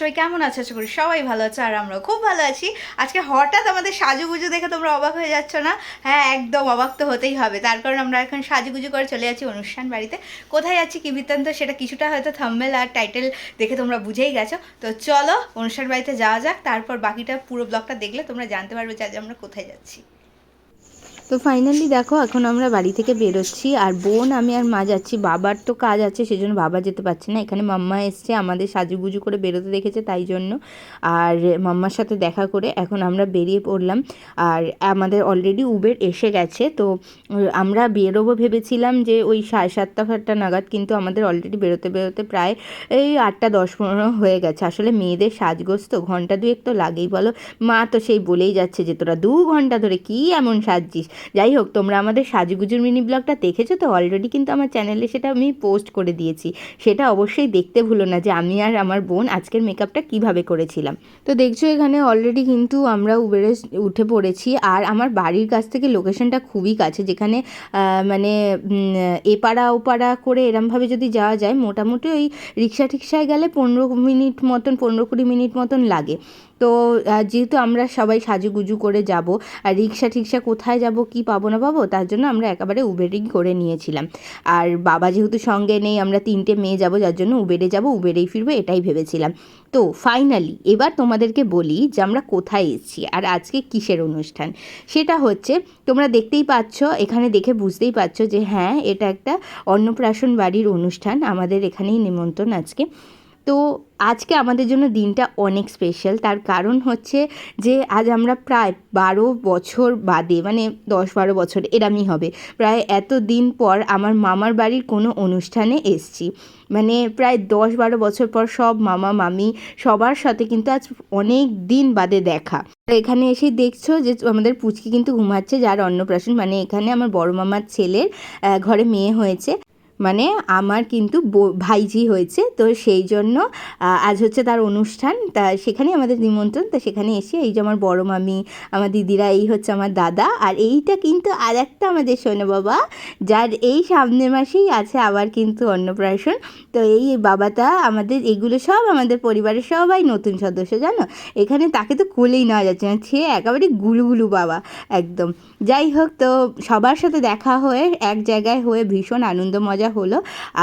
সবাই কেমন আছো? আশা করি সবাই ভালো আছো আর আমরা খুব ভালো আছি। আজকে হঠাৎ আমাদের সাজুগুজু দেখে তোমরা অবাক হয়ে যাচ্ছ না? হ্যাঁ একদম অবাক তো হতেই হবে। তার কারণ আমরা এখন সাজুগুজু করে চলে যাচ্ছি অনুষ্ঠান বাড়িতে। কোথায় যাচ্ছি কি বৃত্তান্ত সেটা কিছুটা হয়তো থাম্বেল আর টাইটেল দেখে তোমরা বুঝেই গেছো। তো চলো, অনুষ্ঠান বাড়িতে যাওয়া যাক। তারপর বাকিটা পুরো ব্লগটা দেখলে তোমরা জানতে পারবে যে আজ আমরা কোথায় যাচ্ছি। তো ফাইনালি দেখো, এখন আমরা বাড়ি থেকে বেরোচ্ছি। আর বোন, আমি আর মা যাচ্ছি। বাবার তো কাজ আছে, সেজন্য বাবা যেতে পারছে না। এখানে মাম্মা এসছে, আমাদের সাজুগুজু করে বেরোতে দেখেছে তাই জন্য। আর মাম্মার সাথে দেখা করে এখন আমরা বেরিয়ে পড়লাম। আর আমাদের অলরেডি উবের এসে গেছে। তো, আমরা বেরোবো ভেবেছিলাম যে ওই সাড়ে সাতটা ফাটটা নাগাদ, কিন্তু আমাদের অলরেডি বেরোতে বেরোতে প্রায় এই আটটা, দশ, পনেরো হয়ে গেছে। আসলে মেয়েদের সাজগোজ তো ঘণ্টা দুয়েক তো লাগেই, বলো? মা তো সেই বলেই যাচ্ছে যে, তোরা দু ঘণ্টা ধরে কি এমন সাজছিস? যাই হোক, তোমরা আমাদের সাজুগুজুর মিনি ব্লগটা দেখেছ তো? অলরেডি কিন্তু আমার চ্যানেলে সেটা আমি পোস্ট করে দিয়েছি। সেটা অবশ্যই দেখতে ভুলো না যে আমি আর আমার বোন আজকের মেকআপটা কীভাবে করেছিলাম। তো দেখছ এখানে অলরেডি কিন্তু আমরা উবেরে উঠে পড়েছি আর আমার বাড়ির কাছ থেকে লোকেশনটা খুবই কাছে যেখানে মানে এপাড়া ওপাড়া করে এরমভাবে যদি যাওয়া যায়, মোটামুটি ওই রিক্সা টিক্সায় গেলে পনেরো মিনিট মতন, পনেরো কুড়ি মিনিট মতন লাগে। তো যেহেতু আমরা সবাই সাজুগুজু করে যাব, আর রিক্সা টিক্সা কোথায় যাব, কি পাবো না পাবো, তার জন্য আমরা একেবারে উবেরিং করে নিয়েছিলাম। আর বাবা যেহেতু সঙ্গে নেই, আমরা তিনটে মেয়ে যাব, যার জন্য উবেরে যাব উবেরেই ফিরবো, এটাই ভেবেছিলাম। তো ফাইনালি এবার তোমাদেরকে বলি যে আমরা কোথায় এসেছি, আর আজকে কিসের অনুষ্ঠান? সেটা হচ্ছে, তোমরা দেখতেই পাচ্ছ, এখানে দেখে বুঝতেই পারছ যে হ্যাঁ এটা একটা অন্নপ্রাশন বাড়ির অনুষ্ঠান, আমাদের এখানেই নিমন্ত্রণ আজকে। তো আজকে আমাদের জন্য দিনটা অনেক স্পেশাল তার কারণ হচ্ছে যে আজ আমরা প্রায় বারো বছর বাদে মানে দশ বারো বছর এরামই হবে, প্রায় এত দিন পর আমার মামার বাড়ির কোনো অনুষ্ঠানে এসছি। মানে প্রায় দশ বারো বছর পর সব মামা, মামি সবার সাথে কিন্তু আজ অনেক দিন বাদে দেখা। এখানে এসে দেখছ যে আমাদের পুচকি কিন্তু ঘুমাচ্ছে, যার অন্নপ্রাশন মানে এখানে আমার বড় মামার ছেলের ঘরে মেয়ে হয়েছে। মানে আমার কিন্তু ভাইঝি হয়েছে। তো সেই জন্য আজ হচ্ছে তার অনুষ্ঠান। তা সেখানেই আমাদের নিমন্ত্রণ। তা সেখানে এসে এই যে আমার বড় মামি, আমার দিদিরা, এই হচ্ছে আমার দাদা। আর এইটা কিন্তু আর একটা আমাদের সোনা বাবা, যার এই সামনের মাসেই আছে আবার কিন্তু অন্নপ্রাশন। তো এই বাবাটা আমাদের, এগুলো সব আমাদের পরিবারের সবাই নতুন সদস্য, জানো? এখানে তাকে তো কোলেই নেওয়া যাচ্ছে না। সে একেবারে গুলুগুলু বাবা, একদম। যাই হোক, তো সবার সাথে দেখা হয়ে, এক জায়গায় হয়ে ভীষণ আনন্দ, মজা হলো।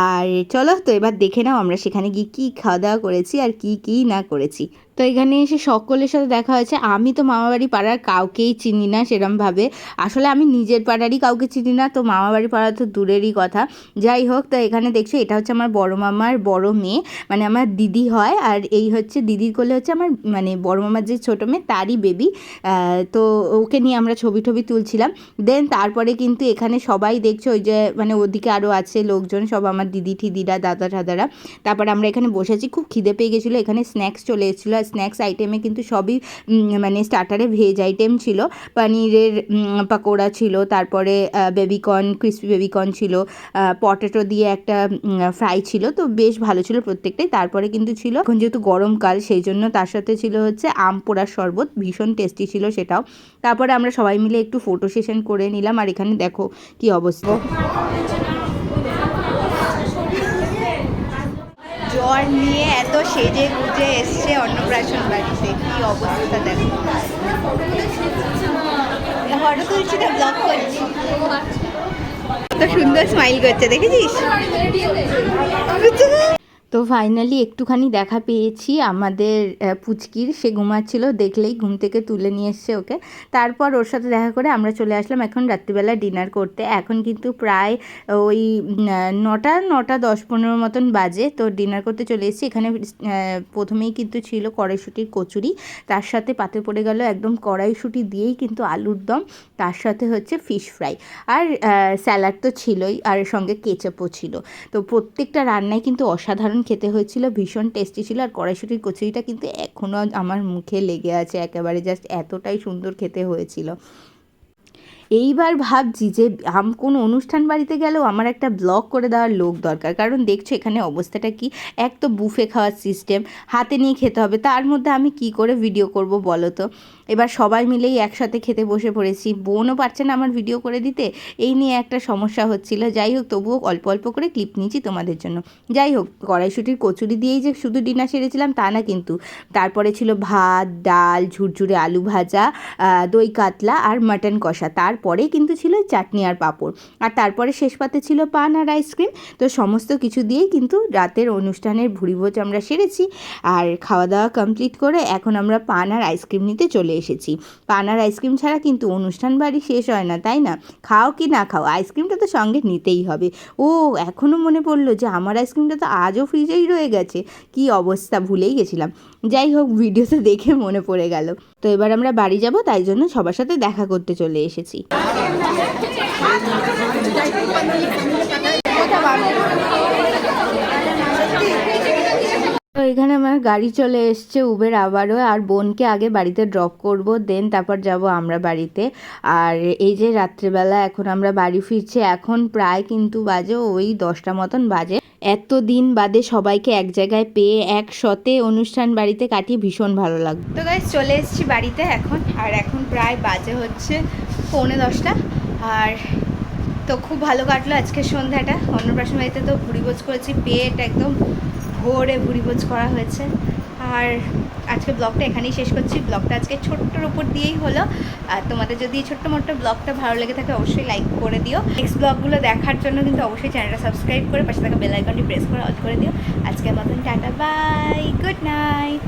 আর চলো তো এবার দেখে নাও আমরা সেখানে গিয়ে কী খাওয়া দাওয়া করেছি আর কি কী না করেছি। তো এখানে এসে সকলের সাথে দেখা হয়েছে। আমি তো মামাবাড়ি পাড়ার কাউকেই চিনি না সেরমভাবে। আসলে আমি নিজের পাড়ারই কাউকে চিনি না, তো মামাবাড়ি পাড়া তো দূরেরই কথা। যাই হোক, তো এখানে দেখছ, এটা হচ্ছে আমার বড় মামার বড় মেয়ে মানে আমার দিদি হয়। আর এই হচ্ছে, দিদির কোলে হচ্ছে আমার মানে বড় মামার যে ছোটো মেয়ে, তারই বেবি। তো ওকে নিয়ে আমরা ছবি টবি তুলছিলাম। দেন তারপরে কিন্তু এখানে সবাই দেখছ, ওই যে মানে ওদিকে আরও আছে লোকজন, সব আমার দিদি, ঠিদিরা, দাদা, ঠাদারা। তারপরে আমরা এখানে বসেছি খুব খিদে পেয়ে গেছিল। এখানে স্ন্যাক্স চলে এসেছিল। স্ন্যাক্স আইটেমে কিন্তু সবই মানে স্টার্টারে ভেজ আইটেম ছিল। পনিরের পাকোড়া ছিল, তারপরে baby corn crispy baby corn ছিল পটেটো দিয়ে একটা ফ্রাই ছিল, তো বেশ ভালো ছিল প্রত্যেকটাই। তারপরে কিন্তু ছিল, এখন যেহেতু গরমকাল সেই জন্য তার সাথে ছিল হচ্ছে আম পোড়ার শরবত, ভীষণ টেস্টি ছিল সেটাও। তারপরে আমরা সবাই মিলে একটু ফটো সেশন করে নিলাম, আর এখানে দেখো কি অবস্থা। জ্বর নিয়ে এত সেজে গুজে এসছে অন্নপ্রাশন বাড়িতে, কি অবস্থা দেখো। ফটো কত সুন্দর স্মাইল করছে, দেখেছিস? তো ফাইনালি একটুখানি দেখা পেয়েছি আমাদের পুচকির। সে ঘুমাচ্ছিল, দেখলেই ঘুম থেকে তুলে নিয়ে এসছে ওকে। তারপর ওর সাথে দেখা করে আমরা চলে আসলাম এখন রাত্রিবেলা ডিনার করতে। এখন কিন্তু প্রায় ওই নটা নটা দশ পনেরো মতন বাজে। তো ডিনার করতে চলে এসেছি। এখানে প্রথমেই কিন্তু ছিল কড়াইশুটির কচুরি। তার সাথে পাতে পড়ে গেল একদম কড়াইশুটি দিয়েই কিন্তু আলুর দম। তার সাথে হচ্ছে ফিশ ফ্রাই আর স্যালাড তো ছিলই। আর সঙ্গে কেচাপও ছিল। তো প্রত্যেকটা রান্নায় কিন্তু অসাধারণ খেতে হয়েছিল, ভীষণ টেস্টি ছিল আর কড়াইশুটির কচুরিটা কিন্তু এখনও আমার মুখে লেগে আছে। একেবারে জাস্ট এতটাই সুন্দর খেতে হয়েছিল। এইবার ভাবছি যে আম, কোনো অনুষ্ঠান বাড়িতে গেলেও আমার একটা ব্লগ করে দেওয়ার লোক দরকার। কারণ দেখছ এখানে অবস্থাটা কি? এক তো বুফে খাওয়ার সিস্টেম হাতে নিয়ে খেতে হবে। তার মধ্যে আমি কি করে ভিডিও করব বলো তো? এবার সবাই মিলেই একসাথে খেতে বসে পড়েছি। বোনও পারছে না আমার ভিডিও করে দিতে। এই নিয়ে একটা সমস্যা হচ্ছিল। যাই হোক, তবুও অল্প অল্প করে ক্লিপ নিয়েছি তোমাদের জন্য। যাই হোক, কড়াইশুটির কচুরি দিয়েই যে শুধু ডিনার সেরেছিলাম তা না কিন্তু। তারপরে ছিল ভাত, ডাল, ঝুরঝুরে আলু ভাজা দই কাতলা আর মাটন কষা। তারপরে কিন্তু ছিল চাটনি আর পাঁপড়। আর তারপরে শেষ পাতে ছিল পান আর আইসক্রিম। তো সমস্ত কিছু দিয়েই কিন্তু রাতের অনুষ্ঠানের ভুড়িভোজ আমরা সেরেছি। আর খাওয়া দাওয়া কমপ্লিট করে এখন আমরা পান আর আইসক্রিম নিতে চলে এসেছি। পান আর আইসক্রিম ছাড়া কিন্তু অনুষ্ঠান বাড়ি শেষ হয় না, তাই না? খাও কি না খাও, আইসক্রিমটা তো সঙ্গে নিতেই হবে। ও এখনও মনে পড়ল যে আমার আইসক্রিমটা তো আজও ফ্রিজেই রয়ে গেছে। কি অবস্থা, ভুলেই গেছিলাম। যাই হোক ভিডিওতে দেখে মনে পড়ে গেল। তো এবার আমরা বাড়ি যাব তাই জন্য সবার সাথে দেখা করতে চলে এসেছি তো এখানে আমার গাড়ি চলে এসছে উবের আবারও, আর বোনকে আগে বাড়িতে ড্রপ করব দেন তারপর যাব আমরা বাড়িতে। আর এই যে রাত্রেবেলা এখন আমরা বাড়ি ফিরছি, এখন প্রায় কিন্তু বাজে ওই দশটা মতন বাজে। এত দিন বাদে সবাইকে এক জায়গায় পেয়ে এক একসাথে অনুষ্ঠান বাড়িতে কাটিয়ে ভীষণ ভালো লাগবে তো গাইজ চলে এসেছি বাড়িতে এখন, আর এখন প্রায় বাজে হচ্ছে পৌনে দশটা। আর তো খুব ভালো কাটলো আজকে সন্ধ্যাটা। অন্নপ্রাশন বাড়িতে তো ভুড়িভোজ করেছি, পেট একদম ভোরে ভুড়িভোজ করা হয়েছে। আর আজকে ব্লগটা এখানেই শেষ করছি। ব্লগটা আজকে ছোট্টর উপর দিয়েই হলো। আর তোমাদের যদি ছোট্ট মোট্ট ব্লগটা ভালো লেগে থাকে অবশ্যই লাইক করে দিও। নেক্সট ব্লগগুলো দেখার জন্য কিন্তু অবশ্যই চ্যানেলটা সাবস্ক্রাইব করে পাশে থাকা বেল আইকনটি প্রেস করে অল করে দিও। আজকের মতন টাটা বাই গুড নাইট